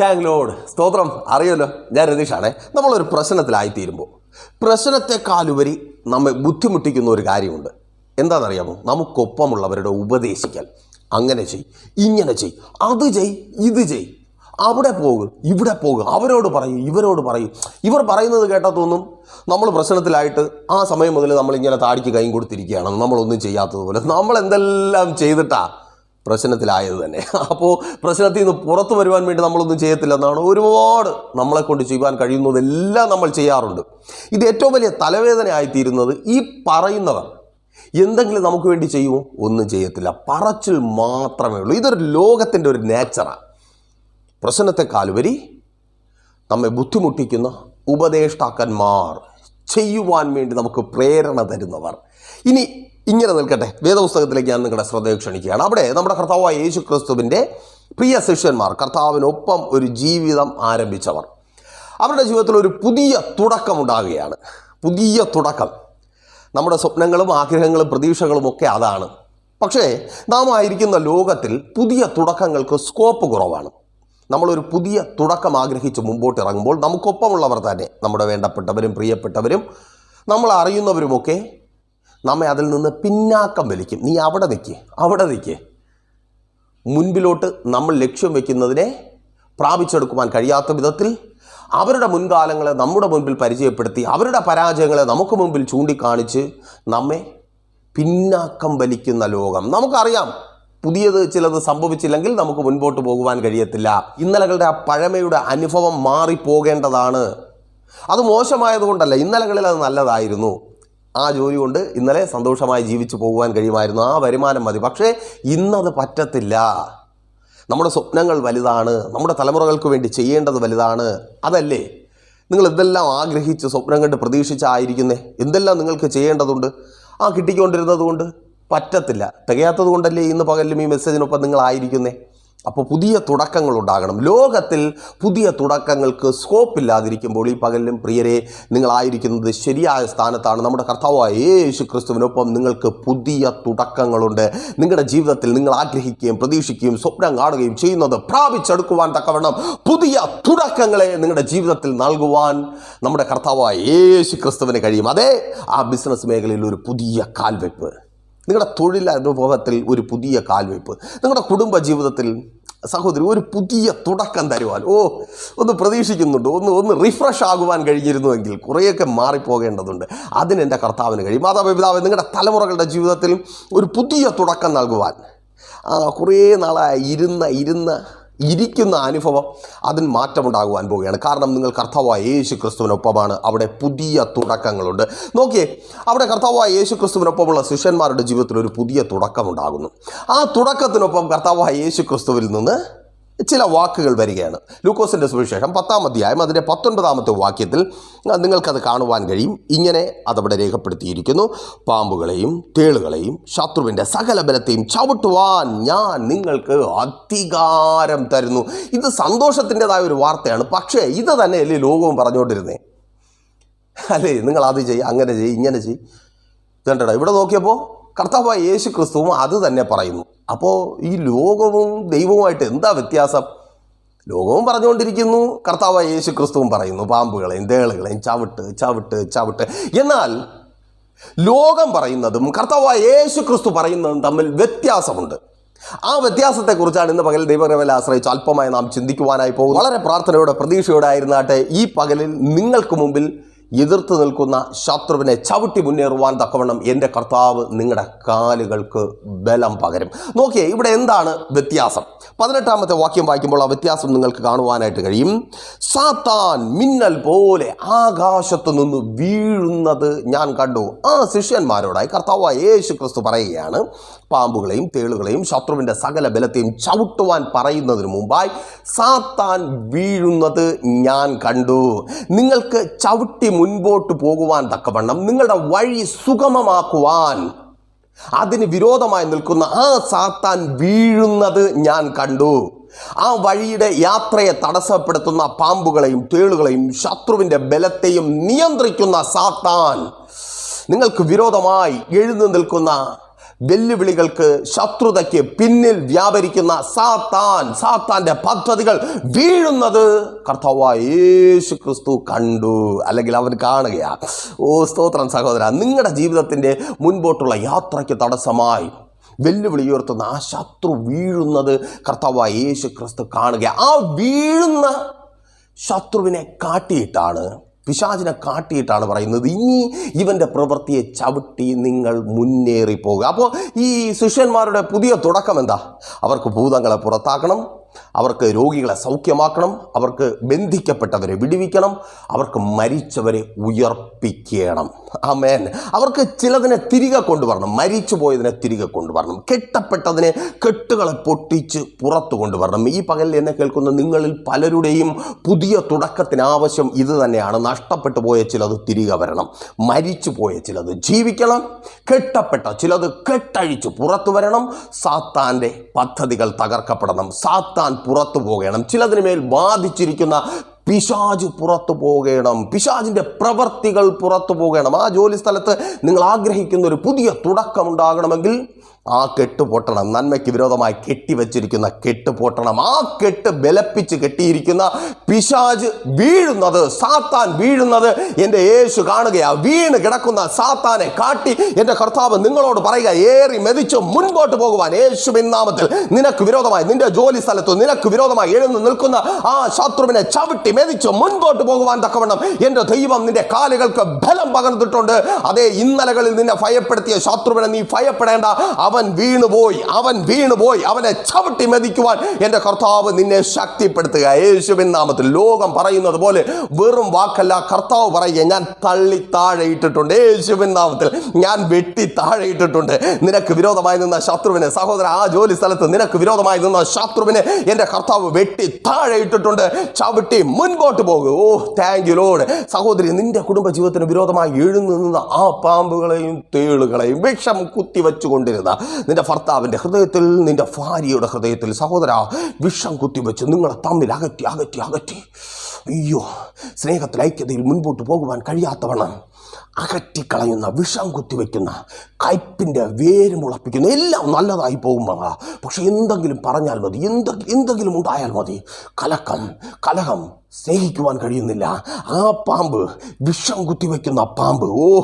Thank load. സ്തോത്രം. അറിയല്ലോ ഞാൻ രതീഷാണേ. നമ്മളൊരു പ്രശ്നത്തിലായിത്തീരുമ്പോൾ. പ്രശ്നത്തെക്കാളുപരി നമ്മെ ബുദ്ധിമുട്ടിക്കുന്ന ഒരു കാര്യമുണ്ട്. എന്താണെന്നറിയാമോ? നമുക്കൊപ്പമുള്ളവരുടെ ഉപദേശിക്കൽ. അങ്ങനെ ചെയ് ഇങ്ങനെ ചെയ് അത് ചെയ് ഇത് ചെയ്. അവിടെ പോകും ഇവിടെ പോകും. അവരോട് പറയും ഇവരോട് പറയും. ഇവർ പറയുന്നത് കേട്ടാൽ തോന്നും നമ്മൾ പ്രശ്നത്തിലായിട്ട് ആ സമയം മുതൽ നമ്മളിങ്ങനെ താടിക്ക് കൈ കൊടുത്തിരിക്കുകയാണ്. നമ്മളൊന്നും ചെയ്യാത്തതുപോലെ. നമ്മൾ എന്തെല്ലാം ചെയ്തിട്ടാ പ്രശ്നത്തിലായത് തന്നെ. അപ്പോൾ പ്രശ്നത്തിൽ നിന്ന് പുറത്തു വരുവാൻ വേണ്ടി നമ്മളൊന്നും ചെയ്യത്തില്ലെന്നാണ് ഒരുപാട് നമ്മളെ കൊണ്ട് ചെയ്യുവാൻ കഴിയുന്നതെല്ലാം നമ്മൾ ചെയ്യാറുണ്ട്. ഇത് ഏറ്റവും വലിയ തലവേദനയായിത്തീരുന്നത് ഈ പറയുന്നവർ. എന്തെങ്കിലും നമുക്ക് വേണ്ടി ചെയ്യുമോ? ഒന്നും ചെയ്യത്തില്ല. പറച്ചിൽ മാത്രമേ ഉള്ളൂ. ഇതൊരു ലോകത്തിന്റെ ഒരു നേച്ചറാണ് പ്രശ്നത്തെക്കാളുപരി നമ്മെ ബുദ്ധിമുട്ടിക്കുന്ന ഉപദേഷ്ടാക്കന്മാർ ചെയ്യുവാൻ വേണ്ടി നമുക്ക് പ്രേരണ തരുന്നവർ. ഇനി ഇങ്ങനെ നിൽക്കട്ടെ. വേദപുസ്തകത്തിലേക്ക് ഞാൻ നിങ്ങളുടെ ശ്രദ്ധ ക്ഷണിക്കുകയാണ്. അവിടെ നമ്മുടെ കർത്താവായ യേശു ക്രിസ്തുവിന്റെ പ്രിയ ശിഷ്യന്മാർ കർത്താവിനൊപ്പം ഒരു ജീവിതം ആരംഭിച്ചവർ. അവരുടെ ജീവിതത്തിൽ ഒരു പുതിയ തുടക്കം ഉണ്ടാവുകയാണ് പുതിയ തുടക്കം. നമ്മുടെ സ്വപ്നങ്ങളും ആഗ്രഹങ്ങളും പ്രതീക്ഷകളും ഒക്കെ അതാണ്. പക്ഷേ നാം ആയിരിക്കുന്ന ലോകത്തിൽ പുതിയ തുടക്കങ്ങൾക്ക് സ്കോപ്പ് കുറവാണ്. നമ്മളൊരു പുതിയ തുടക്കം ആഗ്രഹിച്ച് മുമ്പോട്ട് ഇറങ്ങുമ്പോൾ നമുക്കൊപ്പമുള്ളവർ തന്നെ നമ്മുടെ വേണ്ടപ്പെട്ടവരും പ്രിയപ്പെട്ടവരും നമ്മൾ അറിയുന്നവരുമൊക്കെ നമ്മെ അതിൽ നിന്ന് പിന്നാക്കം വലിക്കും. നീ അവിടെ നിൽക്ക് അവിടെ നിൽക്ക് മുൻപിലോട്ട് നമ്മൾ ലക്ഷ്യം വയ്ക്കുന്നതിനെ പ്രാപിച്ചെടുക്കുവാൻ കഴിയാത്ത വിധത്തിൽ അവരുടെ മുൻകാലങ്ങളെ നമ്മുടെ മുൻപിൽ പരിചയപ്പെടുത്തി അവരുടെ പരാജയങ്ങളെ നമുക്ക് മുമ്പിൽ ചൂണ്ടിക്കാണിച്ച് നമ്മെ പിന്നാക്കം വലിക്കുന്ന ലോകം. നമുക്കറിയാം പുതിയത് ചിലത് സംഭവിച്ചില്ലെങ്കിൽ നമുക്ക് മുൻപോട്ട് പോകുവാൻ കഴിയത്തില്ല. ഇന്നലകളുടെ ആ പഴമയുടെ അനുഭവം മാറിപ്പോകേണ്ടതാണ്. അത് മോശമായതുകൊണ്ടല്ല ഇന്നലകളിൽ അത് നല്ലതായിരുന്നു. ആ ജോലി കൊണ്ട് ഇന്നലെ സന്തോഷമായി ജീവിച്ചു പോകുവാൻ കഴിയുമായിരുന്നു. ആ വരുമാനം മതി. പക്ഷേ ഇന്നത് പറ്റത്തില്ല. നമ്മുടെ സ്വപ്നങ്ങൾ വലുതാണ്. നമ്മുടെ തലമുറകൾക്ക് വേണ്ടി ചെയ്യേണ്ടത് വലുതാണ്. അതല്ലേ? നിങ്ങൾ എന്തെല്ലാം ആഗ്രഹിച്ച് സ്വപ്നം കണ്ട് പ്രതീക്ഷിച്ചായിരിക്കുന്നേ? എന്തെല്ലാം നിങ്ങൾക്ക് ചെയ്യേണ്ടതുണ്ട്? ആ കിട്ടിക്കൊണ്ടിരുന്നത് കൊണ്ട് പറ്റത്തില്ല. തികയാത്തത് കൊണ്ടല്ലേ ഇന്ന് പകലും ഈ മെസ്സേജിനൊപ്പം നിങ്ങളായിരിക്കുന്നേ? അപ്പോൾ പുതിയ തുടക്കങ്ങൾ ഉണ്ടാകണം ലോകത്തിൽ പുതിയ തുടക്കങ്ങൾക്ക് സ്കോപ്പ് ഇല്ലാതിരിക്കുമ്പോൾ ഈ പകലിലും പ്രിയരെ നിങ്ങളായിരിക്കുന്നത് ശരിയായ സ്ഥാനത്താണ് നമ്മുടെ കർത്താവായ യേശു ക്രിസ്തുവിനൊപ്പം നിങ്ങൾക്ക് പുതിയ തുടക്കങ്ങളുണ്ട്. നിങ്ങളുടെ ജീവിതത്തിൽ നിങ്ങൾ ആഗ്രഹിക്കുകയും പ്രതീക്ഷിക്കുകയും സ്വപ്നം കാണുകയും ചെയ്യുന്നത് പ്രാപിച്ചെടുക്കുവാൻ തക്കവണ്ണം പുതിയ തുടക്കങ്ങളെ നിങ്ങളുടെ ജീവിതത്തിൽ നൽകുവാൻ നമ്മുടെ കർത്താവായ യേശു ക്രിസ്തുവിന് കഴിയും. അതേ ആ ബിസിനസ് മേഖലയിൽ ഒരു പുതിയ കാൽവെപ്പ്. നിങ്ങളുടെ തൊഴിലനുഭവത്തിൽ ഒരു പുതിയ കാൽവയ്പ് നിങ്ങളുടെ കുടുംബ ജീവിതത്തിൽ സഹോദരി ഒരു പുതിയ തുടക്കം തരുവാൻ ഓ ഒന്ന് പ്രതീക്ഷിക്കുന്നുണ്ട് ഒന്ന് ഒന്ന് റിഫ്രഷ് ആകുവാൻ കഴിഞ്ഞിരുന്നുവെങ്കിൽ കുറേയൊക്കെ മാറിപ്പോകേണ്ടതുണ്ട്. അതിന് എന്റെ കർത്താവിന് കഴിയും. മാതാപിതാവ് നിങ്ങളുടെ തലമുറകളുടെ ജീവിതത്തിൽ ഒരു പുതിയ തുടക്കം നൽകുവാൻ കുറേ നാളായി ഇരുന്ന ഇരുന്ന ഇരിക്കുന്ന അനുഭവം അതിന് മാറ്റമുണ്ടാകുവാൻ പോവുകയാണ്. കാരണം നിങ്ങൾ കർത്താവായ യേശു ക്രിസ്തുവിനൊപ്പമാണ് അവിടെ പുതിയ തുടക്കങ്ങളുണ്ട്. നോക്കിയേ അവിടെ കർത്താവായ യേശു ക്രിസ്തുവിനൊപ്പമുള്ള ശിഷ്യന്മാരുടെ ജീവിതത്തിൽ ഒരു പുതിയ തുടക്കമുണ്ടാകുന്നു. ആ തുടക്കത്തിനൊപ്പം കർത്താവായ യേശു ക്രിസ്തുവിൽ നിന്ന് ചില വാക്കുകൾ വരികയാണ്. ലൂക്കോസിന്റെ സുവിശേഷം പത്താം അധ്യായം അതിന്റെ പത്തൊൻപതാമത്തെ വാക്യത്തിൽ നിങ്ങൾക്കത് കാണുവാൻ കഴിയും. ഇങ്ങനെ അതവിടെ രേഖപ്പെടുത്തിയിരിക്കുന്നു. പാമ്പുകളെയും തേളുകളെയും ശത്രുവിന്റെ സകല ബലത്തെയും ചവിട്ടുവാൻ ഞാൻ നിങ്ങൾക്ക് അധികാരം തരുന്നു. ഇത് സന്തോഷത്തിന്റെതായ ഒരു വാർത്തയാണ്. പക്ഷേ ഇത് തന്നെയല്ലേ ലോകവും പറഞ്ഞുകൊണ്ടിരുന്നേ? അല്ലേ? നിങ്ങൾ അത് ചെയ്യ് അങ്ങനെ ചെയ്യ് ഇങ്ങനെ ചെയ്യ്. ഇതണ്ടടാ ഇവിടെ നോക്കിയപ്പോൾ കർത്താവായ യേശു ക്രിസ്തുവും അത് തന്നെ പറയുന്നു. അപ്പോൾ ഈ ലോകവും ദൈവവുമായിട്ട് എന്താ വ്യത്യാസം? ലോകവും പറഞ്ഞുകൊണ്ടിരിക്കുന്നു കർത്താവായ യേശു ക്രിസ്തുവും പറയുന്നു പാമ്പുകളെയും തേളുകളെയും ചവിട്ട് ചവിട്ട് ചവിട്ട്. എന്നാൽ ലോകം പറയുന്നതും കർത്താവായ യേശു ക്രിസ്തു പറയുന്നതും തമ്മിൽ വ്യത്യാസമുണ്ട്. ആ വ്യത്യാസത്തെക്കുറിച്ചാണ് ഇന്ന് പകൽ ദൈവകരമല്ല ആശ്രയിച്ച് അല്പമായി നാം ചിന്തിക്കുവാനായി പോകും വളരെ പ്രാർത്ഥനയോടെ പ്രതീക്ഷയോടെ ആയിരുന്നാട്ടെ ഈ പകലിൽ നിങ്ങൾക്ക് മുമ്പിൽ എതിർത്ത് നിൽക്കുന്ന ശത്രുവിനെ ചവിട്ടി മുന്നേറുവാൻ തക്കവണ്ണം എന്റെ കർത്താവ് നിങ്ങളുടെ കാലുകൾക്ക് ബലം പകരും. നോക്കിയേ ഇവിടെ എന്താണ് വ്യത്യാസം? പതിനെട്ടാമത്തെ വാക്യം വായിക്കുമ്പോൾ ആ വ്യത്യാസം നിങ്ങൾക്ക് കാണുവാനായിട്ട് കഴിയും. സാത്താൻ മിന്നൽ പോലെ ആകാശത്ത് നിന്ന് വീഴുന്നത് ഞാൻ കണ്ടു. ആ ശിഷ്യന്മാരോടായി കർത്താവായ യേശു ക്രിസ്തു പറയുകയാണ് പാമ്പുകളെയും തേളുകളെയും ശത്രുവിന്റെ സകല ബലത്തെയും ചവിട്ടുവാൻ പറയുന്നതിന് മുമ്പായി സാത്താൻ വീഴുന്നത് ഞാൻ കണ്ടു. നിങ്ങൾക്ക് ചവിട്ടി മുൻപോട്ട് പോകുവാൻ തക്കവണ്ണം നിങ്ങളുടെ വഴി സുഗമമാക്കുവാൻ. അതിന് വിരോധമായി നിൽക്കുന്ന ആ സാത്താൻ വീഴുന്നത് ഞാൻ കണ്ടു. ആ വഴിയുടെ യാത്രയെ തടസ്സപ്പെടുത്തുന്ന പാമ്പുകളെയും തേളുകളെയും ശത്രുവിന്റെ ബലത്തെയും നിയന്ത്രിക്കുന്ന സാത്താൻ. നിങ്ങൾക്ക് വിരോധമായി എഴുന്നു നിൽക്കുന്ന വെല്ലുവിളികൾക്ക് ശത്രുതയ്ക്ക് പിന്നിൽ വ്യാപരിക്കുന്ന സാത്താൻ സാത്താന്റെ പദ്ധതികൾ വീഴുന്നത് കർത്താവായ യേശു ക്രിസ്തു കണ്ടു. അല്ലെങ്കിൽ അവൻ കാണുകയാണ് ഓ സ്തോത്രം സഹോദര നിങ്ങളുടെ ജീവിതത്തിന്റെ മുൻപോട്ടുള്ള യാത്രയ്ക്ക് തടസ്സമായി വെല്ലുവിളി ഉയർത്തുന്ന ആ ശത്രു വീഴുന്നത് കർത്താവായ യേശു ക്രിസ്തു കാണുക ആ വീഴുന്ന ശത്രുവിനെ കാട്ടിയിട്ടാണ് പിശാചിനെ കാട്ടിയിട്ടാണ് പറയുന്നത്. ഇനി ഇവന്റെ പ്രവൃത്തിയെ ചവിട്ടി നിങ്ങൾ മുന്നേറി പോകുക അപ്പോൾ ഈ ശിഷ്യന്മാരുടെ പുതിയ തുടക്കം എന്താ? അവർക്ക് ഭൂതങ്ങളെ പുറത്താക്കണം. അവർക്ക് രോഗികളെ സൗഖ്യമാക്കണം അവർക്ക് ബന്ധിക്കപ്പെട്ടവരെ വിടിവിക്കണം അവർക്ക് മരിച്ചവരെ ഉയർപ്പിക്കണം. ആമേൻ. അവർക്ക് ചിലതിനെ തിരികെ കൊണ്ടുവരണം മരിച്ചു പോയതിനെ തിരികെ കൊണ്ടുവരണം കെട്ടപ്പെട്ടതിനെ കെട്ടുകളെ പൊട്ടിച്ച് പുറത്തു കൊണ്ടുവരണം. ഈ പകലിൽ എന്നെ കേൾക്കുന്ന നിങ്ങളിൽ പലരുടെയും പുതിയ തുടക്കത്തിന് ആവശ്യം ഇത് തന്നെയാണ്. നഷ്ടപ്പെട്ടു പോയ ചിലത് തിരികെ വരണം മരിച്ചു പോയ ചിലത് ജീവിക്കണം കെട്ടപ്പെട്ട ചിലത് കെട്ടഴിച്ച് പുറത്തു വരണം. സാത്താന്റെ പദ്ധതികൾ തകർക്കപ്പെടണം സാത്താൻ പുറത്തു പോകണം. ചിലതിനുമേൽ ബാധിച്ചിരിക്കുന്ന പിശാജ് പുറത്തു പോകണം. പിശാജിന്റെ പ്രവർത്തികൾ പുറത്തു പോകണം. ആ ജോലി സ്ഥലത്ത് നിങ്ങൾ ആഗ്രഹിക്കുന്ന ഒരു പുതിയ തുടക്കമുണ്ടാകണമെങ്കിൽ ആ കെട്ട് പൊട്ടണം. നന്മയ്ക്ക് വിരോധമായി കെട്ടിവെച്ചിരിക്കുന്ന കെട്ട് പൊട്ടണം. ആ കെട്ട് ബലപ്പിച്ച് കെട്ടിയിരിക്കുന്ന പിശാജ് വീഴുന്നത് സാത്താൻ വീഴുന്നത് എന്റെ യേശു കാണുകയാ. വീണ് കിടക്കുന്ന സാത്താനെ കാട്ടി എന്റെ കർത്താവ് നിങ്ങളോട് പറയുക ഏറി മെതിച്ച് മുൻപോട്ട് പോകുവാൻ യേശുവിൻ നാമത്തിൽ നിനക്ക് വിരോധമായി നിന്റെ ജോലി സ്ഥലത്ത് നിനക്ക് വിരോധമായി എഴുന്ന് നിൽക്കുന്ന ആ ശത്രുവിനെ ചവിട്ടി മെതിച്ച് മുൻപോട്ട് പോകുവാൻ തക്കവണ്ണം എന്റെ ദൈവം നിന്റെ കാലുകൾക്ക് ബലം പകർന്നിട്ടുണ്ട്. അതേ ഇന്നലകളിൽ നിന്നെ ഭയപ്പെടുത്തിയ ശത്രുവിനെ നീ ഭയപ്പെടേണ്ട. അവൻ വീണുപോയി അവൻ വീണുപോയി അവനെ ചവിട്ടി മെതിക്കുവാൻ എന്റെ കർത്താവ് നിന്നെ ശക്തിപ്പെടുത്തുക. യേശുവിൻ നാമത്തിൽ ലോകം പറയുന്നത് പോലെ വെറും വാക്കല്ല കർത്താവ് പറയുക ഞാൻ തള്ളി താഴെ ഇട്ടിട്ടുണ്ട്. യേശുവിൻ നാമത്തിൽ ഞാൻ വെട്ടി താഴെ ഇട്ടിട്ടുണ്ട്. നിനക്ക് വിരോധമായി നിന്ന ശത്രുവിനെ സഹോദര ആ ജോലി സ്ഥലത്ത് നിനക്ക് വിരോധമായി നിന്ന ശത്രുവിനെ എന്റെ കർത്താവ് വെട്ടി താഴെ ഇട്ടിട്ടുണ്ട്. ചവിട്ടി മുൻപോട്ട് പോകും. ഓ താങ്ക് യു ലോഡ് സഹോദരി നിന്റെ കുടുംബ ജീവിതത്തിന് വിരോധമായി എഴുന്നു നിന്ന ആ പാമ്പുകളെയും തേളുകളെയും വിഷം കുത്തിവെച്ചുകൊണ്ടിരുന്ന നിന്റെ ഭർത്താവിന്റെ ഹൃദയത്തിൽ നിന്റെ ഭാര്യയുടെ ഹൃദയത്തിൽ സഹോദര വിഷം കുത്തിവെച്ച് നിങ്ങളെ തമ്മിൽ അകറ്റി അകറ്റി അകറ്റി. അയ്യോ സ്നേഹത്തിൽ ഐക്യതയിൽ മുൻപോട്ട് പോകുവാൻ കഴിയാത്തവണ്ണം അകറ്റിക്കളയുന്ന വിഷം കുത്തിവെക്കുന്ന കയ്പിന്റെ വേര് മുളപ്പിക്കുന്ന എല്ലാം നല്ലതായി പോകും പോകുമ്പോൾ പക്ഷെ എന്തെങ്കിലും പറഞ്ഞാൽ മതി എന്തെ എന്തെങ്കിലും ഉണ്ടായാൽ മതി. കലക്കം കലഹം സ്നേഹിക്കുവാൻ കഴിയുന്നില്ല. ആ പാമ്പ് വിഷം കുത്തിവെക്കുന്ന പാമ്പ് ഓ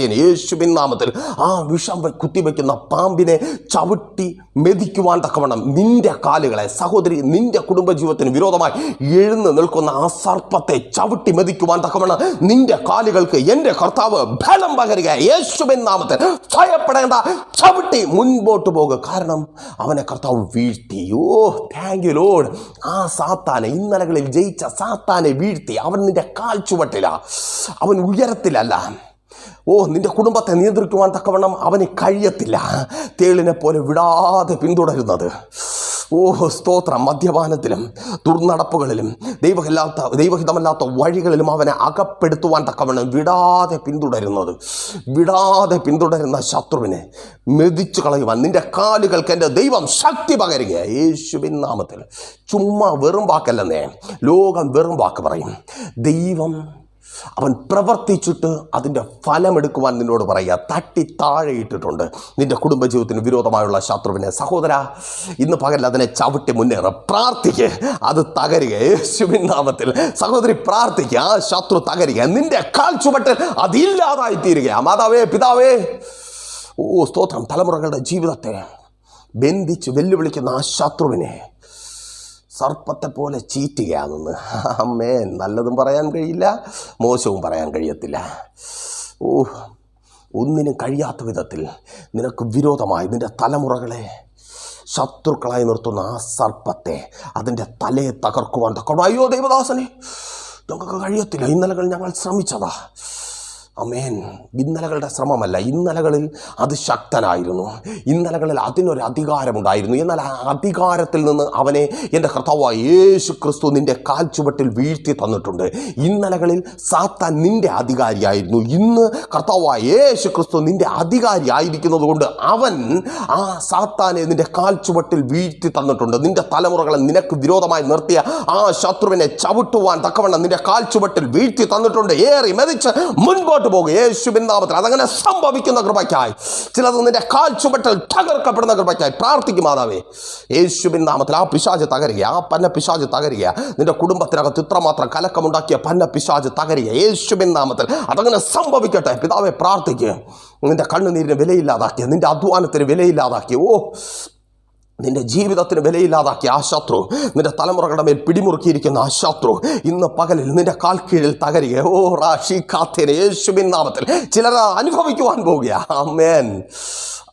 യേശുവിൻ നാമത്തിൽ ആ വിഷം കുത്തിവെക്കുന്ന പാമ്പിനെ ചവിട്ടി മെതിക്കുവാൻ തക്കവണ്ണം നിന്റെ കാലുകളെ സഹോദരി നിന്റെ കുടുംബജീവിതത്തിന് വിരോധമായി എഴുന്ന് നിൽക്കുന്ന ആ സർപ്പത്തെ ചവിട്ടി മെതിക്കുവാൻ തക്കവണ്ണം നിന്റെ കാലുകൾക്ക് എന്റെ കർത്താവ് ഫലം പകരുക. യേശുവിൻ നാമത്തിൽ ഭയപ്പെടേണ്ട. ചവിട്ടി മുൻപോട്ട് പോകുക. കാരണം അവനെ കർത്താവ് വീഴ്ത്തി. ഓ താങ്ക് യു ലോഡ് ആ സാത്താനെ ഇന്നലകളിൽ ജയിച്ച സാത്താനെ വീഴ്ത്തി. അവൻ നിന്റെ കാൽ ചുവട്ടില അവൻ ഉയരത്തിലല്ല. ഓ നിന്റെ കുടുംബത്തെ നിയന്ത്രിക്കുവാൻ തക്കവണ്ണം അവന് കഴിയത്തില്ല. തേളിനെ പോലെ വിടാതെ പിന്തുടരുന്നത്. ഓ സ്തോത്രം. മദ്യപാനത്തിലും ദുർനടപ്പുകളിലും ദൈവമില്ലാത്ത ദൈവഹിതമല്ലാത്ത വഴികളിലും അവനെ അകപ്പെടുത്തുവാൻ തക്കവണ്ണം വിടാതെ പിന്തുടരുന്നത്. വിടാതെ പിന്തുടരുന്ന ശത്രുവിനെ മെതിച്ചു കളയുവാൻ നിന്റെ കാലുകൾക്ക് എന്റെ ദൈവം ശക്തി പകരുക യേശുവിൻ നാമത്തിൽ. ചുമ്മാ വെറും വാക്കല്ലെന്നേ. ലോകം വെറും വാക്ക് പറയും. ദൈവം അവൻ പ്രവർത്തിച്ചിട്ട് അതിന്റെ ഫലമെടുക്കുവാൻ നിന്നോട് പറയുക. തട്ടി താഴെ ഇട്ടിട്ടുണ്ട്. നിന്റെ കുടുംബജീവിതത്തിന് വിരോധമായുള്ള ശത്രുവിനെ സഹോദര ഇന്ന് പകൽ അതിനെ ചവിട്ടി മുന്നേറ. പ്രാർത്ഥിക്ക് അത് തകരുക. യേശുവിൻ നാമത്തിൽ. സഹോദരി പ്രാർത്ഥിക്കുക ആ ശത്രു തകരുക. നിന്റെ കാൽ ചുവട്ടിൽ അതില്ലാതായി തീരുക മാതാവേ പിതാവേ ഓ സ്തോത്രം. തലമുറകളുടെ ജീവിതത്തെ ബന്ധിച്ച് വെല്ലുവിളിക്കുന്ന ആ ശത്രുവിനെ സർപ്പത്തെ പോലെ ചീറ്റുകയാണെന്ന്. അമ്മേ നല്ലതും പറയാൻ കഴിയില്ല മോശവും പറയാൻ കഴിയത്തില്ല. ഓ ഒന്നിനും കഴിയാത്ത വിധത്തിൽ നിനക്ക് വിരോധമായി നിന്റെ തലമുറകളെ ശത്രുക്കളായി നിർത്തുന്ന ആ സർപ്പത്തെ അതിന്റെ തലയെ തകർക്കുവാൻ തക്കണം അയ്യോ ദൈവദാസനെ ഞങ്ങൾക്ക് കഴിയത്തില്ല. ഇന്നലകൾ ഞങ്ങൾ ശ്രമിച്ചതാ. അമേൻ ഇന്നലകളുടെ ശ്രമമല്ല ഇന്നലകളിൽ അത് ശക്തനായിരുന്നു. ഇന്നലകളിൽ അതിനൊരു അധികാരമുണ്ടായിരുന്നു. എന്നാൽ ആ അധികാരത്തിൽ നിന്ന് അവനെ എന്റെ കർത്താവായ യേശു ക്രിസ്തു നിന്റെ കാൽച്ചുവട്ടിൽ വീഴ്ത്തി തന്നിട്ടുണ്ട്. ഇന്നലകളിൽ സാത്താൻ നിന്റെ അധികാരിയായിരുന്നു. ഇന്ന് കർത്താവായ യേശു ക്രിസ്തു നിന്റെ അധികാരി ആയിരിക്കുന്നത് കൊണ്ട് അവൻ ആ സാത്താനെ നിന്റെ കാൽച്ചുവട്ടിൽ വീഴ്ത്തി തന്നിട്ടുണ്ട്. നിന്റെ തലമുറകളെ നിനക്ക് വിരോധമായി നിർത്തിയ ആ ശത്രുവിനെ ചവിട്ടുവാൻ തക്കവണ്ണം നിന്റെ കാൽച്ചുവട്ടിൽ വീഴ്ത്തി തന്നിട്ടുണ്ട്. ഏറി മെതിച്ച് മുൻപോട്ട് മുൻപോട്ട് പോകും യേശുവിൻ നാമത്തിൽ അതങ്ങനെ സംഭവിക്കുന്ന കൃപയ്ക്കായി. ചിലത് നിന്റെ കാൽ ചുമട്ടൽ തകർക്കപ്പെടുന്ന കൃപയ്ക്കായി. പ്രാർത്ഥിക്കും മാതാവേ. യേശുവിൻ നാമത്തിൽ ആ പിശാജ് തകരുക. ആ പന്ന പിശാജ് തകരുക. നിന്റെ കുടുംബത്തിനകത്ത് ഇത്രമാത്രം കലക്കമുണ്ടാക്കിയ പന്ന പിശാജ് തകരുക. യേശുവിൻ നാമത്തിൽ അതങ്ങനെ സംഭവിക്കട്ടെ. പിതാവെ പ്രാർത്ഥിക്കുക നിന്റെ കണ്ണുനീരിന് വിലയില്ലാതാക്കിയ നിന്റെ അധ്വാനത്തിന് വിലയില്ലാതാക്കിയ ഓ നിന്റെ ജീവിതത്തിന് വിലയില്ലാതാക്കിയ ആ ശത്രു നിന്റെ തലമുറകളുടെ മേൽ പിടിമുറുക്കിയിരിക്കുന്ന ആ ശത്രു ഇന്ന് പകലിൽ നിന്റെ കാൽ കീഴിൽ തകരുക ഓ റാഷി കാത്തേനെ യേശുബിൻ നാമത്തിൽ ചിലർ അനുഭവിക്കുവാൻ പോവുക അമ്മേൻ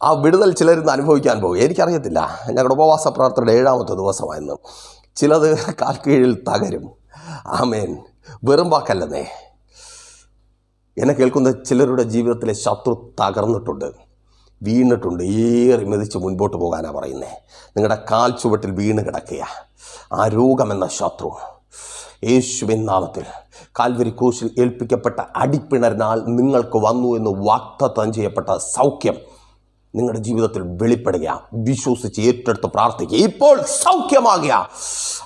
ആ വിടുതൽ ചിലരിന്ന് അനുഭവിക്കാൻ പോവുക എനിക്കറിയത്തില്ല. ഞങ്ങളുടെ ഉപവാസ പ്രാർത്ഥനയുടെ ഏഴാമത്തെ ദിവസമായിരുന്നു ചിലത് കാൽ കീഴിൽ തകരും. ആമേൻ. വെറും വാക്കല്ലെന്നേ. എന്നെ കേൾക്കുന്ന ചിലരുടെ ജീവിതത്തിലെ ശത്രു തകർന്നിട്ടുണ്ട്. വീണിട്ടുണ്ട്. ഏറി മെതിച്ച് മുൻപോട്ട് പോകാനാണ് പറയുന്നത് നിങ്ങളുടെ കാൽ ചുവട്ടിൽ വീണ് കിടക്കുക ആ രോഗമെന്ന ശത്രു യേശുവിൻ നാമത്തിൽ കാൽവരി ക്രൂശിൽ ഏൽപ്പിക്കപ്പെട്ട അടിപ്പിണറിനാൽ നിങ്ങൾക്ക് വന്നു എന്ന് വാക്തത്വം ചെയ്യപ്പെട്ട സൗഖ്യം നിങ്ങളുടെ ജീവിതത്തിൽ വെളിപ്പെടുക വിശ്വസിച്ച് ഏറ്റെടുത്ത് പ്രാർത്ഥിക്കുക. ഇപ്പോൾ സൗഖ്യമാകുക.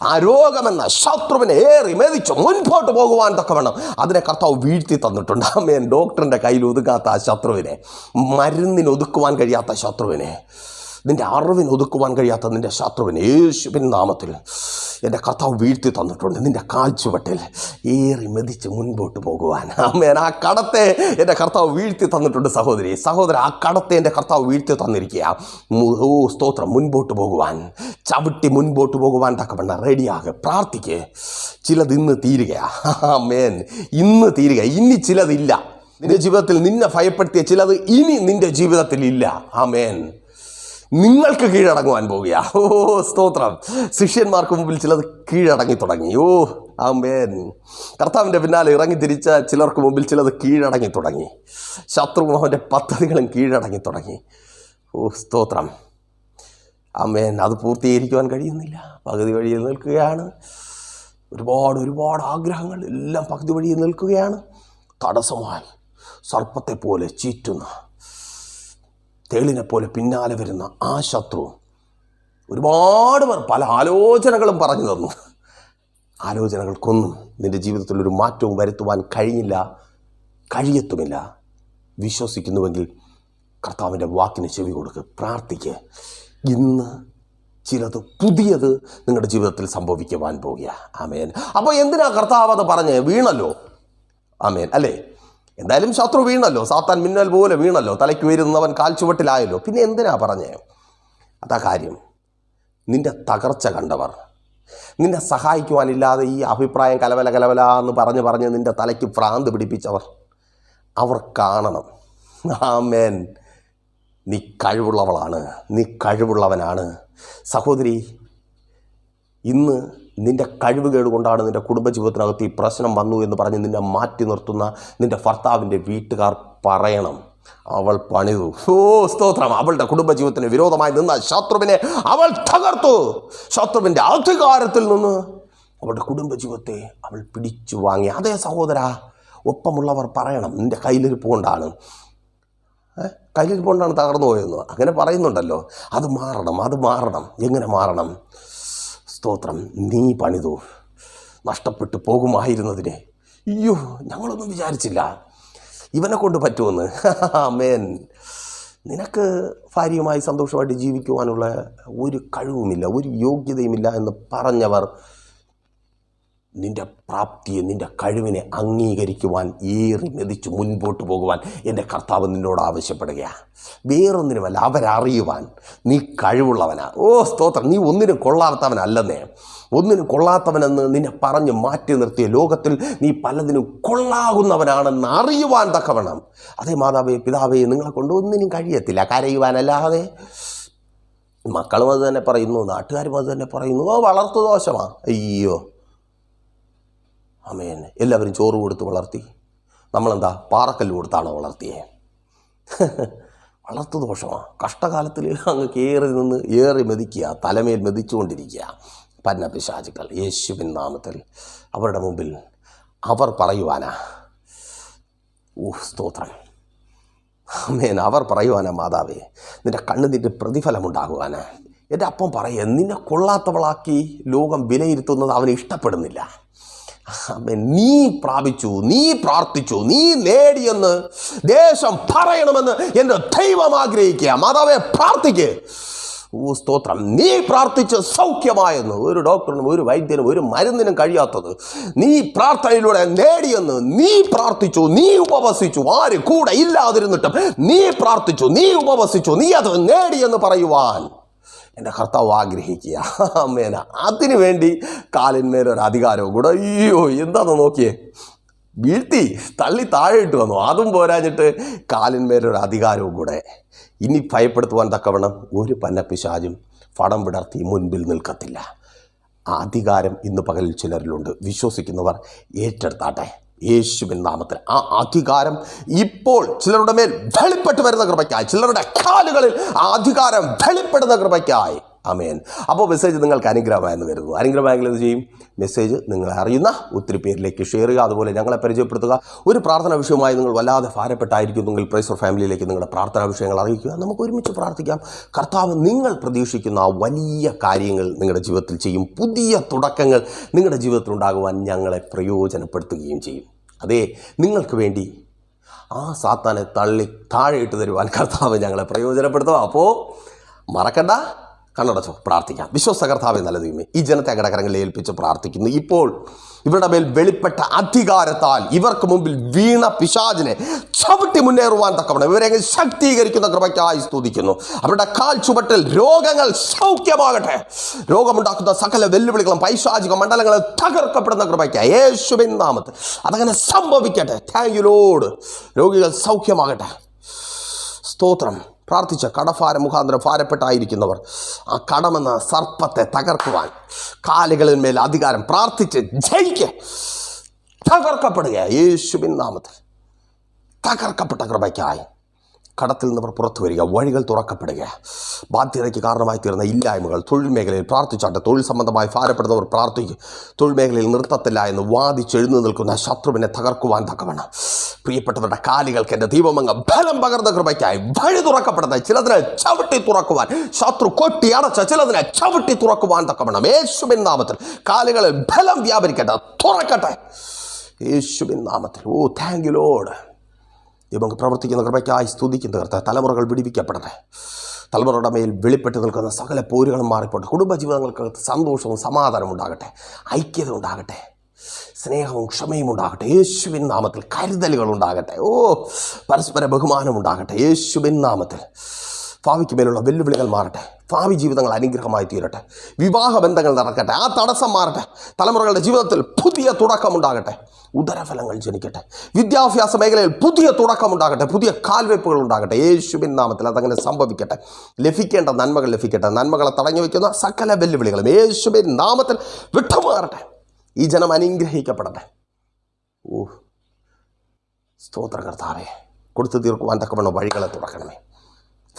ആ രോഗമെന്ന ശത്രുവിനെ ഏറി മെതിച്ച് മുൻപോട്ട് പോകുവാൻ തക്കവണ്ണം അതിനെ കർത്താവ് വീഴ്ത്തി തന്നിട്ടുണ്ട്. അമ്മേൻ ഡോക്ടറിന്റെ കയ്യിൽ ഒതുക്കാത്ത ആ ശത്രുവിനെ മരുന്നിന് ഒതുക്കുവാൻ കഴിയാത്ത ശത്രുവിനെ നിന്റെ അറിവിന് ഒതുക്കുവാൻ കഴിയാത്ത നിന്റെ ശത്രുവിനെ യേശുവിൻ നാമത്തിൽ എന്റെ കർത്താവ് വീഴ്ത്തി തന്നിട്ടുണ്ട്. നിന്റെ കാൽ ചുവട്ടിൽ ഏറി മെതിച്ച് മുൻപോട്ട് പോകുവാൻ. അമ്മേൻ ആ കടത്തെ എന്റെ കർത്താവ് വീഴ്ത്തി തന്നിട്ടുണ്ട് സഹോദരി. സഹോദരൻ ആ കടത്തെ എന്റെ കർത്താവ് വീഴ്ത്തി തന്നിരിക്കുക. ഓ സ്തോത്രം. മുൻപോട്ട് പോകുവാൻ. ചവിട്ടി മുൻപോട്ട് പോകുവാൻ തക്കവണ്ണം റെഡിയാകുക പ്രാർത്ഥിക്ക്. ചിലത് ഇന്ന് തീരുകയാ അമ്മേൻ ഇന്ന് തീരുക. ഇനി ചിലതില്ല. നിന്റെ ജീവിതത്തിൽ നിന്നെ ഭയപ്പെടുത്തിയ ചിലത് ഇനി നിന്റെ ജീവിതത്തിൽ ഇല്ല. ആമേൻ. നിങ്ങൾക്ക് കീഴടങ്ങുവാൻ പോകുക ഓ സ്തോത്രം. ശിഷ്യന്മാർക്ക് മുമ്പിൽ ചിലത് കീഴടങ്ങി തുടങ്ങി. ഓ ആമേൻ. കർത്താവിന്റെ പിന്നാലെ ഇറങ്ങി തിരിച്ച ചിലർക്ക് മുമ്പിൽ ചിലത് കീഴടങ്ങി തുടങ്ങി. ശത്രുവും അവന്റെ പദ്ധതികളും കീഴടങ്ങി തുടങ്ങി. ഓ സ്തോത്രം. അമ്മേൻ അത് പൂർത്തീകരിക്കുവാൻ കഴിയുന്നില്ല. പകുതി വഴിയിൽ നിൽക്കുകയാണ്. ഒരുപാട് ഒരുപാട് ആഗ്രഹങ്ങൾ എല്ലാം പകുതി വഴിയിൽ നിൽക്കുകയാണ്. തടസ്സമായി സർപ്പത്തെ പോലെ ചീറ്റുന്ന തേളിനെ പോലെ പിന്നാലെ വരുന്ന ആ ശത്രു ഒരുപാട് പേർ പല ആലോചനകളും പറഞ്ഞു തന്നു. ആലോചനകൾക്കൊന്നും നിന്റെ ജീവിതത്തിൽ ഒരു മാറ്റവും വരുത്തുവാൻ കഴിഞ്ഞില്ല കഴിയത്തുമില്ല. വിശ്വസിക്കുന്നുവെങ്കിൽ കർത്താവിന്റെ വാക്കിന് ചെവി കൊടുക്കുക പ്രാർത്ഥിക്കുക ഇന്ന് ചിലത് പുതിയത് നിങ്ങളുടെ ജീവിതത്തിൽ സംഭവിക്കുവാൻ പോകുക. ആമേൻ. അപ്പോൾ എന്തിനാ കർത്താവ് അത് പറഞ്ഞ് വീണല്ലോ? ആമേൻ. അല്ലേ? എന്തായാലും ശത്രു വീണല്ലോ. സാത്താൻ മിന്നൽ പോലെ വീണല്ലോ. തലയ്ക്ക് വരുന്നവൻ കാൽ ചുവട്ടിലായല്ലോ. പിന്നെ എന്തിനാ പറഞ്ഞേ? അതാ കാര്യം. നിന്റെ തകർച്ച കണ്ടവർ. നിന്നെ സഹായിക്കുവാനില്ലാതെ ഈ അഭിപ്രായം കലവല കലവല എന്ന് പറഞ്ഞ് പറഞ്ഞ് നിന്റെ തലയ്ക്ക് ഭ്രാന്ത് പിടിപ്പിച്ചവർ. അവർ കാണണം. ആമേൻ. നീ കഴിവുള്ളവളാണ്. നീ കഴിവുള്ളവനാണ്. സഹോദരി ഇന്ന് നിന്റെ കഴിവുകേട് കൊണ്ടാണ് നിന്റെ കുടുംബജീവിതത്തിനകത്ത് ഈ പ്രശ്നം വന്നു എന്ന് പറഞ്ഞ് നിന്നെ മാറ്റി നിർത്തുന്ന നിന്റെ ഭർത്താവിന്റെ വീട്ടുകാർ പറയണം. അവൾ പണിതു. ഓ സ്തോത്രം. അവളുടെ കുടുംബജീവിതത്തിന് വിരോധമായി നിന്ന ശത്രുവിനെ അവൾ തകർത്തു. ശത്രുവിന്റെ അധികാരത്തിൽ നിന്ന് അവളുടെ കുടുംബജീവിതത്തെ അവൾ പിടിച്ചു വാങ്ങി. അതേ സഹോദര ഒപ്പമുള്ളവർ പറയണം നിന്റെ കയ്യിലിരിപ്പ് കൊണ്ടാണ്? കയ്യിലിരിപ്പ് കൊണ്ടാണ് തകർന്നു പോയെന്ന് അങ്ങനെ പറയുന്നുണ്ടല്ലോ. അത് മാറണം അത് മാറണം. എങ്ങനെ മാറണം? സ്തോത്രം. നീ പണിതു. നഷ്ടപ്പെട്ടു പോകുമായിരുന്നതിനെ. അയ്യോ ഞങ്ങളൊന്നും വിചാരിച്ചില്ല. ഇവനെ കൊണ്ട് പറ്റുമെന്ന്. മേൻ നിനക്ക് ഭാര്യയുമായി സന്തോഷമായിട്ട് ജീവിക്കുവാനുള്ള ഒരു കഴിവുമില്ല ഒരു യോഗ്യതയുമില്ല എന്ന് പറഞ്ഞവർ നിന്റെ പ്രാപ്തിയെ നിന്റെ കഴിവിനെ അംഗീകരിക്കുവാൻ ഏറി മെതിച്ച് മുൻപോട്ട് പോകുവാൻ എന്റെ കർത്താവ് നിന്നോട് ആവശ്യപ്പെടുകയാണ് വേറൊന്നിനുമല്ല അവരറിയുവാൻ. നീ കഴിവുള്ളവനാ. ഓ സ്തോത്രം. നീ ഒന്നിനും കൊള്ളാത്തവനല്ലെന്നേ. ഒന്നിനും കൊള്ളാത്തവനെന്ന് നിന്നെ പറഞ്ഞ് മാറ്റി നിർത്തിയ ലോകത്തിൽ നീ പലതിനും കൊള്ളാകുന്നവനാണെന്ന് അറിയുവാൻ തക്കവണ്ണം. അതേ മാതാവേ പിതാവേ നിങ്ങളെ കൊണ്ട് ഒന്നിനും കഴിയത്തില്ല. കരയുവാനല്ലാതെ. മക്കളും അത് തന്നെ പറയുന്നു നാട്ടുകാരും അത് തന്നെ പറയുന്നു. ഓ വളർത്തു ദോഷമാ. അയ്യോ. അമേൻ. എല്ലാവരും ചോറ് കൊടുത്ത് വളർത്തി. നമ്മളെന്താ? പാറക്കല്ല് കൊടുത്താണ് വളർത്തിയേ? വളർത്തു ദോഷമാണ് കഷ്ടകാലത്തിൽ അങ്ങ് കയറി നിന്ന് ഏറി മെതിക്കുക തലമേൽ മെതിച്ചുകൊണ്ടിരിക്കുക. പന്ന പിശാചുക്കൾ യേശുവിൻ നാമത്തിൽ. അവരുടെ മുമ്പിൽ അവർ പറയുവാനാ. ഓ സ്തോത്രം. അമ്മേൻ അവർ പറയുവാനാ മാതാവേ നിന്റെ പ്രതിഫലം പ്രതിഫലമുണ്ടാകുവാനാ എന്റെ അപ്പം പറയുക നിന്നെ കൊള്ളാത്തവളാക്കി ലോകം വിലയിരുത്തുന്നത് അവന് ഇഷ്ടപ്പെടുന്നില്ല. നീ പ്രാപിച്ചു നീ പ്രാർത്ഥിച്ചു നീ നേടിയെന്ന് ദേശം പറയണമെന്ന് എന്റെ ദൈവം ആഗ്രഹിക്കുക. മാതാവെ പ്രാർത്ഥിക്ക്. ഓ സ്തോത്രം. നീ പ്രാർത്ഥിച്ച് സൗഖ്യമായെന്ന് ഒരു ഡോക്ടറിനും ഒരു വൈദ്യനും ഒരു മരുന്നിനും കഴിയാത്തത് നീ പ്രാർത്ഥനയിലൂടെ നേടിയെന്ന് നീ പ്രാർത്ഥിച്ചു നീ ഉപവസിച്ചു. ആര് കൂടെ ഇല്ലാതിരുന്നിട്ടും നീ പ്രാർത്ഥിച്ചു നീ ഉപവസിച്ചു നീ അത് നേടിയെന്ന് പറയുവാൻ. എന്റെ കർത്താവ് ആഗ്രഹിക്കുക. അമ്മേന അതിനു വേണ്ടി കാലിന്മേലൊരു അധികാരവും കൂടെ. അയ്യോ എന്താന്ന് നോക്കിയേ? വീഴ്ത്തി തള്ളി താഴെ ഇട്ട് വന്നു. അതും പോരാഞ്ഞിട്ട് കാലിന്മേലൊരു അധികാരവും കൂടെ. ഇനി ഭയപ്പെടുത്തുവാൻ തക്കവണ്ണം ഒരു പന്നപ്പിശാചും പടം വിടർത്തി മുൻപിൽ നിൽക്കത്തില്ല. അധികാരം ഇന്ന് പകലിൽ ചിലരിലുണ്ട്. വിശ്വസിക്കുന്നവർ ഏറ്റെടുത്താട്ടെ. യേശുവിൻ നാമത്തിൽ. ആ അധികാരം ഇപ്പോൾ ചിലരുടെ മേൽ വെളിപ്പെട്ട് വരുന്ന കൃപയ്ക്കായി ചിലരുടെ കാലുകളിൽ ആ അധികാരം വെളിപ്പെടുന്ന കൃപയ്ക്കായി. അമേൻ അപ്പോൾ മെസ്സേജ് നിങ്ങൾക്ക് അനുഗ്രഹമായെന്ന് കരുതുന്നു. അനുഗ്രഹമായെങ്കിൽ എന്ത് ചെയ്യും? മെസ്സേജ് നിങ്ങളെ അറിയുന്ന ഒത്തിരി പേരിലേക്ക് ഷെയർ ചെയ്യുക. അതുപോലെ ഞങ്ങളെ പരിചയപ്പെടുത്തുക. ഒരു പ്രാർത്ഥന വിഷയമായി നിങ്ങൾ വല്ലാതെ ഭാരപ്പെട്ടായിരിക്കുന്നെങ്കിൽ പ്രൈസർ ഫാമിലിയിലേക്ക് നിങ്ങളുടെ പ്രാർത്ഥനാ വിഷയങ്ങൾ അറിയിക്കുക. നമുക്ക് ഒരുമിച്ച് പ്രാർത്ഥിക്കാം. കർത്താവ് നിങ്ങൾ പ്രതീക്ഷിക്കുന്ന ആ വലിയ കാര്യങ്ങൾ നിങ്ങളുടെ ജീവിതത്തിൽ ചെയ്യും. പുതിയ തുടക്കങ്ങൾ നിങ്ങളുടെ ജീവിതത്തിൽ ഉണ്ടാകുവാൻ ഞങ്ങളെ പ്രയോജനപ്പെടുത്തുകയും ചെയ്യും. അതേ നിങ്ങൾക്ക് വേണ്ടി ആ സാത്താനെ തള്ളി താഴെ ഇട്ട് തരുവാൻ കർത്താവ് ഞങ്ങളെ പ്രയോജനപ്പെടുത്തുക അപ്പോൾ മറക്കണ്ട. കണ്ണടച്ചോ പ്രാർത്ഥിക്കാം. വിശ്വസകർത്താവെ നല്ല ദൈവമേ ഈ ജനത്തെ കടകരങ്ങളിൽ ഏൽപ്പിച്ച് പ്രാർത്ഥിക്കുന്നു. ഇപ്പോൾ ഇവരുടെ മേൽ വെളിപ്പെട്ട അധികാരത്താൽ ഇവർക്ക് മുമ്പിൽ വീണ പിശാചിനെ ചവിട്ടി മുന്നേറുവാൻ തക്കവണ്ണം ഇവരെ ശക്തീകരിക്കുന്ന കൃപയ്ക്കായി സ്തുതിക്കുന്നു. അവരുടെ കാൽ ചുവട്ടിൽ രോഗങ്ങൾ സൗഖ്യമാകട്ടെ. രോഗമുണ്ടാക്കുന്ന സകല വെല്ലുവിളികളും പൈശാചിക മണ്ഡലങ്ങളും തകർക്കപ്പെടുന്ന കൃപയ്ക്കായി. യേശുവിൻ നാമത്ത് അതങ്ങനെ സംഭവിക്കട്ടെ. താങ്ക് യു ലോഡ് രോഗികൾ സൗഖ്യമാകട്ടെ. സ്തോത്രം. പ്രാർത്ഥിച്ച കടഭാരം മുഖാന്തരം ഭാരപ്പെട്ടായിരിക്കുന്നവർ ആ കടമെന്ന സർപ്പത്തെ തകർക്കുവാൻ കാലുകളിന്മേൽ അധികാരം പ്രാർത്ഥിച്ച് ജയിക്ക്. തകർക്കപ്പെടുക. യേശുവിൻ നാമത്തിൽ തകർക്കപ്പെട്ട കൃപയ്ക്കായി. കടത്തിൽ നിന്ന് പുറത്തു വരിക വഴികൾ തുറക്കപ്പെടുക. ബാധ്യതയ്ക്ക് കാരണമായി തീർന്ന ഇല്ലായ്മകൾ തൊഴിൽ മേഖലയിൽ പ്രാർത്ഥിച്ചാട്ട് തൊഴിൽ സംബന്ധമായി ഭാരപ്പെടുന്നവർ പ്രാർത്ഥിക്കും. തൊഴിൽ മേഖലയിൽ നിർത്തത്തില്ല എന്ന് വാദിച്ചെഴുന്നു നിൽക്കുന്ന ശത്രുവിനെ തകർക്കുവാൻ തക്കവണ്ണം. പ്രിയപ്പെട്ടവരുടെ കാലുകൾക്ക് എന്റെ ദീപമംഗം ബലം പകർന്ന കൃപയ്ക്കായി വഴി തുറക്കപ്പെടുന്ന ചിലതിനെ ചവിട്ടി തുറക്കുവാൻ ശത്രു കൊട്ടി അടച്ച ചിലതിനെ ചവിട്ടി തുറക്കുവാൻ തക്കവണ്ണം. യേശുവിൻ നാമത്തിൽ കാലുകളിൽ ബലം വ്യാപരിക്കട്ടെ തുറക്കട്ടെ. യേശുവിൻ നാമത്തിൽ. ഓ താങ്ക് യു ലോഡ് ദൈവം പ്രവർത്തിക്കുന്ന കൃപയ്ക്കായി സ്തുതിക്കുന്ന കർത്താവ് തലമുറകൾ വിടിവിക്കപ്പെടട്ടെ. തലമുറയുടെ മേൽ വെളിപ്പെട്ട് നിൽക്കുന്ന സകല പോരുകളും മാറിപ്പോട്ടെ. കുടുംബജീവിതങ്ങൾക്ക് സന്തോഷവും സമാധാനവും ഉണ്ടാകട്ടെ. ഐക്യത ഉണ്ടാകട്ടെ. സ്നേഹവും ക്ഷമയും ഉണ്ടാകട്ടെ. യേശുവിൻ നാമത്തിൽ കരുതലുകൾ ഉണ്ടാകട്ടെ. ഓ പരസ്പര ബഹുമാനം ഉണ്ടാകട്ടെ. യേശുവിൻ നാമത്തിൽ. ഭാവിക്ക് മേലുള്ള വെല്ലുവിളികൾ മാറട്ടെ. ഭാവി ജീവിതങ്ങൾ അനുഗ്രഹമായി തീരട്ടെ. വിവാഹ ബന്ധങ്ങൾ നടക്കട്ടെ. ആ തടസ്സം മാറട്ടെ. തലമുറകളുടെ ജീവിതത്തിൽ പുതിയ തുടക്കമുണ്ടാകട്ടെ. ഉദരഫലങ്ങൾ ജനിക്കട്ടെ. വിദ്യാഭ്യാസ മേഖലയിൽ പുതിയ തുടക്കമുണ്ടാകട്ടെ. പുതിയ കാൽവെപ്പുകൾ ഉണ്ടാകട്ടെ. യേശുവിൻ നാമത്തിൽ അതങ്ങനെ സംഭവിക്കട്ടെ. ലഭിക്കേണ്ട നന്മകൾ ലഭിക്കട്ടെ. നന്മകളെ തടഞ്ഞു വയ്ക്കുന്ന സകല വെല്ലുവിളികളും യേശുവിൻ നാമത്തിൽ വിട്ടുമാറട്ടെ. ഈ ജനം അനുഗ്രഹിക്കപ്പെടട്ടെ. ഓ സ്തോത്രകർത്താവേ കൊടുത്തു തീർക്കുവാൻ തക്കവണ്ണം വഴികളെ തുറക്കണമേ.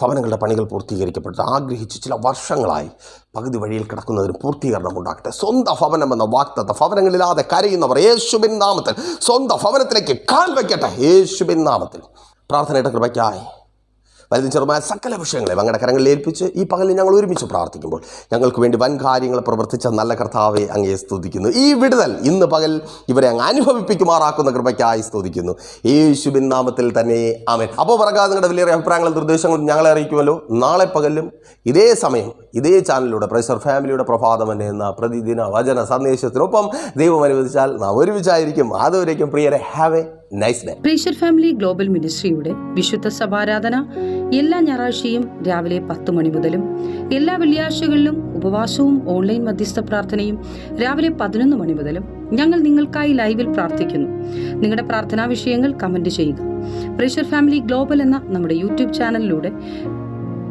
ഭവനങ്ങളുടെ പണികൾ പൂർത്തീകരിക്കപ്പെട്ടത് ആഗ്രഹിച്ച് ചില വർഷങ്ങളായി പകുതി വഴിയിൽ കിടക്കുന്നതിന് പൂർത്തീകരണം ഉണ്ടാക്കട്ടെ സ്വന്തം ഭവനം എന്ന വാക്തത്വ ഭവനങ്ങളില്ലാതെ കരയുന്നവർ യേശുബിൻ നാമത്തിൽ സ്വന്തം ഭവനത്തിലേക്ക് കാൽ വയ്ക്കട്ടെ. യേശുബിൻ നാമത്തിൽ പ്രാർത്ഥനയുടെ കൃപയ്ക്കായി വലുതും ചെറുമായ സകല വിഷയങ്ങളെ അങ്ങയുടെ കരങ്ങളിൽ ഏൽപ്പിച്ച് ഈ പകലിൽ ഞങ്ങൾ ഒരുമിച്ച് പ്രാർത്ഥിക്കുമ്പോൾ ഞങ്ങൾക്ക് വേണ്ടി വൻ കാര്യങ്ങൾ പ്രവർത്തിച്ച നല്ല കർത്താവെ അങ്ങയെ സ്തുതിക്കുന്നു. ഈ വിടുതൽ ഇന്ന് പകൽ ഇവരെ അങ്ങ് അനുഭവിപ്പിക്കുമാറാക്കുന്ന കൃപയ്ക്കായി സ്തുതിക്കുന്നു. യേശുബിൻ നാമത്തിൽ തന്നെ ആമേൻ. അപ്പോൾ പറക്കാതെ നിങ്ങളുടെ വലിയ അഭിപ്രായങ്ങളും നിർദ്ദേശങ്ങളും ഞങ്ങളെ അറിയിക്കുമല്ലോ. നാളെ പകലും ഇതേ സമയം ഇതേ ചാനലിലൂടെ പ്രൈസർ ഫാമിലിയുടെ പ്രഭാതം എന്ന പ്രതിദിന വചന സന്ദേശത്തിനൊപ്പം ദൈവം അനുവദിച്ചാൽ നാം ഒരുമിച്ചായിരിക്കും. അതുവരേക്കും പ്രിയരെ ഹാവ് എ നൈസ് ഡേ പ്രീഷർ ഫാമിലി ഗ്ലോബൽ മിനിസ്ട്രിയുടെ വിശുദ്ധ സഭാരാധന എല്ലാ ഞായറാഴ്ചയും രാവിലെ പത്ത് മണി മുതലും എല്ലാ വെള്ളിയാഴ്ചകളിലും ഉപവാസവും ഓൺലൈൻ മധ്യസ്ഥ പ്രാർത്ഥനയും രാവിലെ പതിനൊന്ന് മണി മുതലും ഞങ്ങൾ നിങ്ങൾക്കായി ലൈവിൽ പ്രാർത്ഥിക്കുന്നു. നിങ്ങളുടെ പ്രാർത്ഥനാ വിഷയങ്ങൾ കമന്റ് ചെയ്യുക. പ്രീഷർ ഫാമിലി ഗ്ലോബൽ എന്ന നമ്മുടെ യൂട്യൂബ് ചാനലിലൂടെ